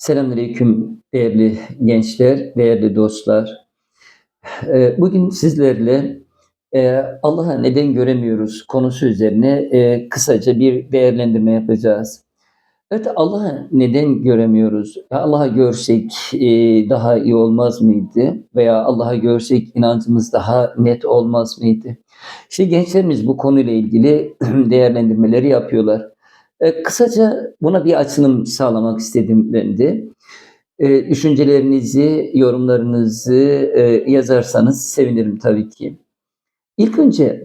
Selamünaleyküm değerli gençler, değerli dostlar. Ee, Bugün sizlerle e, Allah'a neden göremiyoruz konusu üzerine e, kısaca bir değerlendirme yapacağız. Evet, Allah'a neden göremiyoruz? Allah'a görsek e, daha iyi olmaz mıydı? Veya Allah'a görsek inancımız daha net olmaz mıydı? İşte gençlerimiz bu konuyla ilgili değerlendirmeleri yapıyorlar. E, kısaca buna bir açılım sağlamak istedim ben de. E, düşüncelerinizi, yorumlarınızı e, yazarsanız sevinirim tabii ki. İlk önce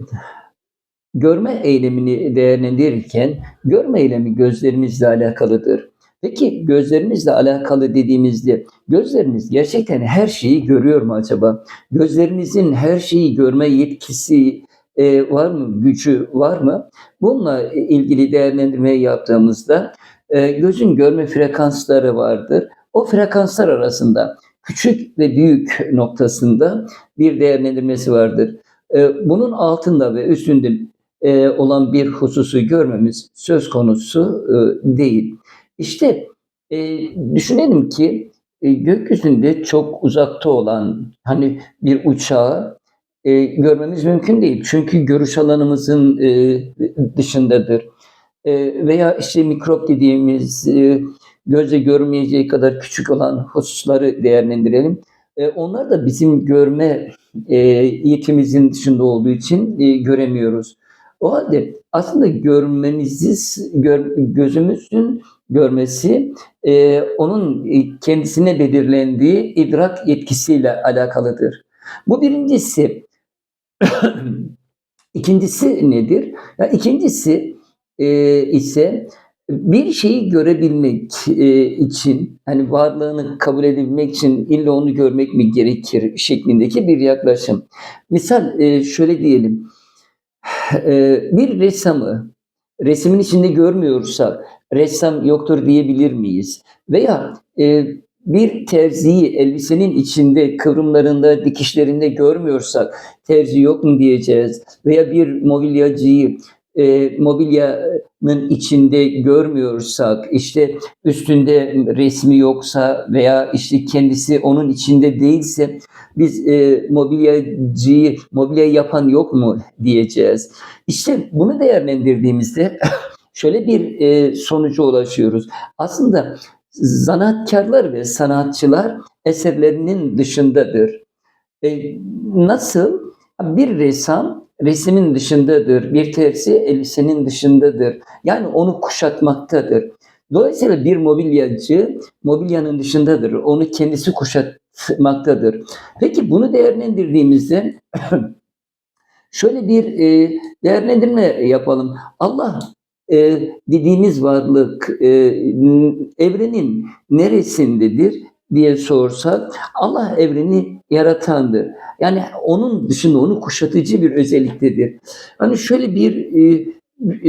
görme eylemini değerlendirirken görme eylemi gözlerimizle alakalıdır. Peki gözlerimizle alakalı dediğimizde gözlerimiz gerçekten her şeyi görüyor mu acaba? Gözlerimizin her şeyi görme yetkisi e, var mı, gücü var mı? Bununla ilgili değerlendirme yaptığımızda e, gözün görme frekansları vardır. O frekanslar arasında küçük ve büyük noktasında bir değerlendirmesi vardır. E, bunun altında ve üstünde e, olan bir hususu görmemiz söz konusu e, değil. İşte e, düşünelim ki e, gökyüzünde çok uzakta olan hani bir uçağı e, görmemiz mümkün değil. Çünkü görüş alanımızın e, dışındadır. E, veya işte mikrop dediğimiz e, gözle görmeyeceği kadar küçük olan hususları değerlendirelim. E, onlar da bizim görme e, yetimizin dışında olduğu için e, göremiyoruz. O halde aslında görmemizi, gör, gözümüzün görmesi e, onun kendisine belirlendiği idrak yetkisiyle alakalıdır. Bu birincisi. İkincisi nedir? Ya ikincisi e, ise bir şeyi görebilmek e, için, hani varlığını kabul edebilmek için illa onu görmek mi gerekir şeklindeki bir yaklaşım. Misal e, şöyle diyelim, e, bir ressamı resmin içinde görmüyorsa ressam yoktur diyebilir miyiz? Veya e, bir terziyi elbisenin içinde, kıvrımlarında, dikişlerinde görmüyorsak terzi yok mu diyeceğiz? Veya bir mobilyacıyı e, mobilyanın içinde görmüyorsak, işte üstünde resmi yoksa veya işte kendisi onun içinde değilse biz e, mobilyacıyı, mobilya yapan yok mu diyeceğiz. İşte bunu değerlendirdiğimizde şöyle bir e, sonuca ulaşıyoruz. Aslında zanaatkarlar ve sanatçılar eserlerinin dışındadır. E, nasıl? Bir ressam resmin dışındadır, bir terzi elbisenin dışındadır. Yani onu kuşatmaktadır. Dolayısıyla bir mobilyacı mobilyanın dışındadır. Onu kendisi kuşatmaktadır. Peki bunu değerlendirdiğimizde şöyle bir e, değerlendirme yapalım. Allah e, dediğimiz varlık e, evrenin neresindedir diye sorsak Allah evreni yaratandır. Yani onun dışında onu kuşatıcı bir özelliktedir. Hani şöyle bir e,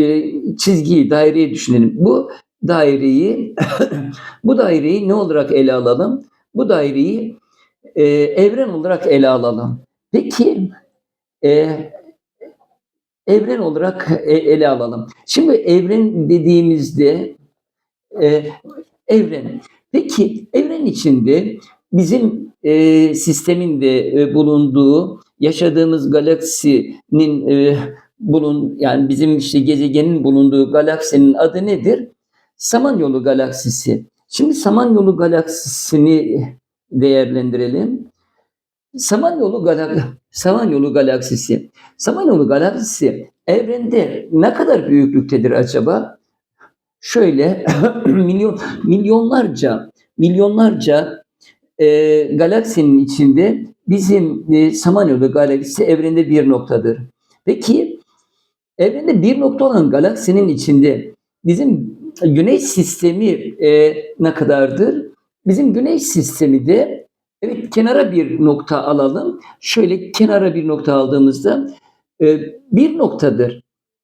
e, çizgiyi, daireyi düşünelim. Bu daireyi bu daireyi ne olarak ele alalım? Bu daireyi e, evren olarak ele alalım. Peki e, evren olarak e, ele alalım. Şimdi evren dediğimizde e, evren. Peki evren içinde bizim e, sistemin de e, bulunduğu yaşadığımız galaksinin e, bulun yani bizim işte gezegenin bulunduğu galaksinin adı nedir? Samanyolu galaksisi. Şimdi Samanyolu galaksisini değerlendirelim. Samanyolu, galak Samanyolu galaksisi. Samanyolu galaksisi evrende ne kadar büyüklüktedir acaba? Şöyle milyon milyonlarca milyonlarca e, galaksinin içinde bizim e, Samanyolu galaksisi evrende bir noktadır. Peki evrende bir nokta olan galaksinin içinde bizim güneş sistemi e, ne kadardır? Bizim güneş sistemi de evet kenara bir nokta alalım. Şöyle kenara bir nokta aldığımızda e, bir noktadır.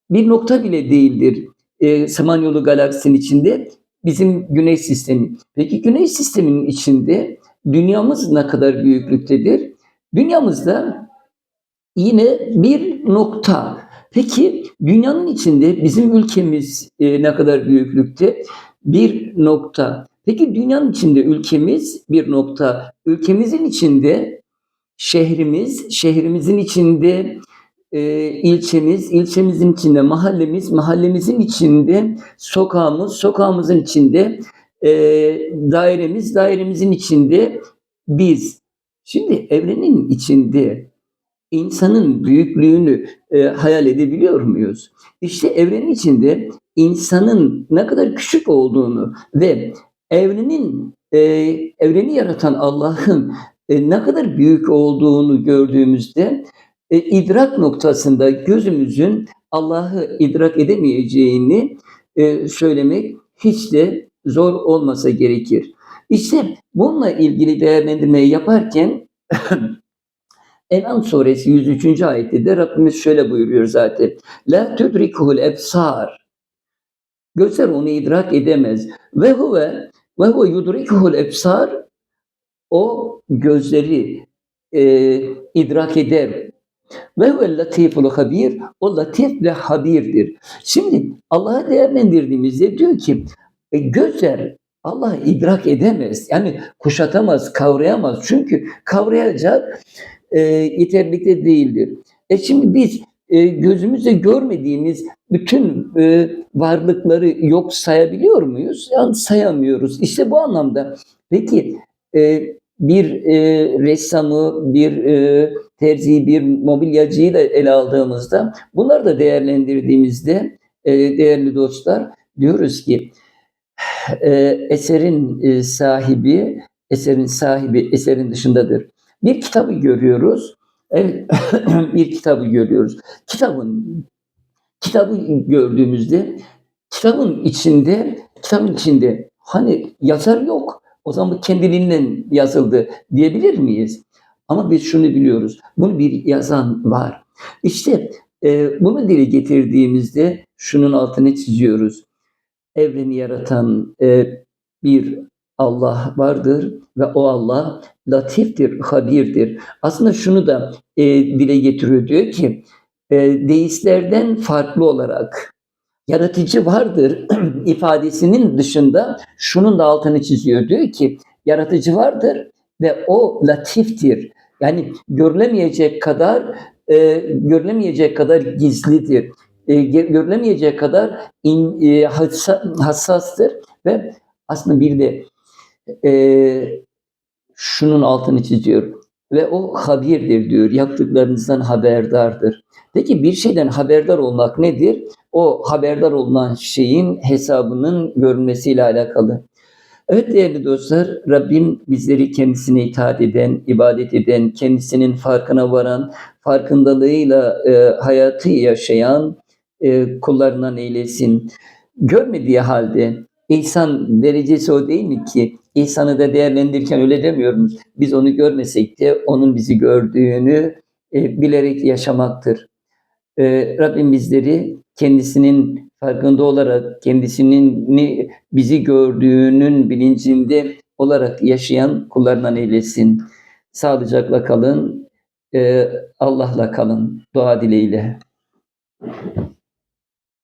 Bir nokta bile değildir e, Samanyolu galaksinin içinde bizim güneş sistemi. Peki güneş sisteminin içinde dünyamız ne kadar büyüklüktedir? Dünyamızda yine bir nokta. Peki dünyanın içinde bizim ülkemiz e, ne kadar büyüklükte? Bir nokta. Peki dünyanın içinde ülkemiz bir nokta. Ülkemizin içinde şehrimiz, şehrimizin içinde e, ilçemiz, ilçemizin içinde mahallemiz, mahallemizin içinde sokağımız, sokağımızın içinde e, dairemiz, dairemizin içinde biz. Şimdi evrenin içinde insanın büyüklüğünü e, hayal edebiliyor muyuz? İşte evrenin içinde insanın ne kadar küçük olduğunu ve evrenin e, evreni yaratan Allah'ın e, ne kadar büyük olduğunu gördüğümüzde e, idrak noktasında gözümüzün Allah'ı idrak edemeyeceğini e, söylemek hiç de zor olmasa gerekir. İşte bununla ilgili değerlendirmeyi yaparken En'am suresi 103. ayette de Rabbimiz şöyle buyuruyor zaten. La tudrikuhul ebsar. Gözler onu idrak edemez. Ve huve ve huve yudrikuhul ebsar. O gözleri e, idrak eder. Ve huve latiful habir. O latif ve habirdir. Şimdi Allah'ı değerlendirdiğimizde diyor ki e, gözler Allah'ı idrak edemez. Yani kuşatamaz, kavrayamaz. Çünkü kavrayacak e, yeterlikte değildir. E şimdi biz e, gözümüzle görmediğimiz bütün e, varlıkları yok sayabiliyor muyuz? Yani sayamıyoruz. İşte bu anlamda peki e, bir e, ressamı, bir e, terziyi, bir mobilyacıyı da ele aldığımızda bunları da değerlendirdiğimizde e, değerli dostlar diyoruz ki e, eserin e, sahibi, eserin sahibi eserin dışındadır. Bir kitabı görüyoruz. Evet, bir kitabı görüyoruz. Kitabın kitabı gördüğümüzde kitabın içinde kitabın içinde hani yazar yok. O zaman kendiliğinden yazıldı diyebilir miyiz? Ama biz şunu biliyoruz. Bunu bir yazan var. İşte e, bunu dile getirdiğimizde şunun altını çiziyoruz. Evreni yaratan e, bir Allah vardır ve o Allah latiftir, habirdir. Aslında şunu da e, dile getiriyor diyor ki deistlerden farklı olarak yaratıcı vardır ifadesinin dışında şunun da altını çiziyor. Diyor ki yaratıcı vardır ve o latiftir. Yani görülemeyecek kadar e, görülemeyecek kadar gizlidir. E, görülemeyecek kadar in, e, hassa, hassastır ve aslında bir de e, şunun altını çiziyor. Ve o habirdir diyor. Yaptıklarınızdan haberdardır. Peki bir şeyden haberdar olmak nedir? O haberdar olunan şeyin hesabının görülmesiyle alakalı. Evet değerli dostlar, Rabbim bizleri kendisine itaat eden, ibadet eden, kendisinin farkına varan, farkındalığıyla e, hayatı yaşayan e, kullarından eylesin. Görmediği halde İhsan derecesi o değil mi ki? İhsanı da değerlendirirken öyle demiyoruz. Biz onu görmesek de onun bizi gördüğünü e, bilerek yaşamaktır. E, Rabbim bizleri kendisinin farkında olarak, kendisinin bizi gördüğünün bilincinde olarak yaşayan kullarından eylesin. Sağlıcakla kalın, e, Allah'la kalın. Dua dileğiyle.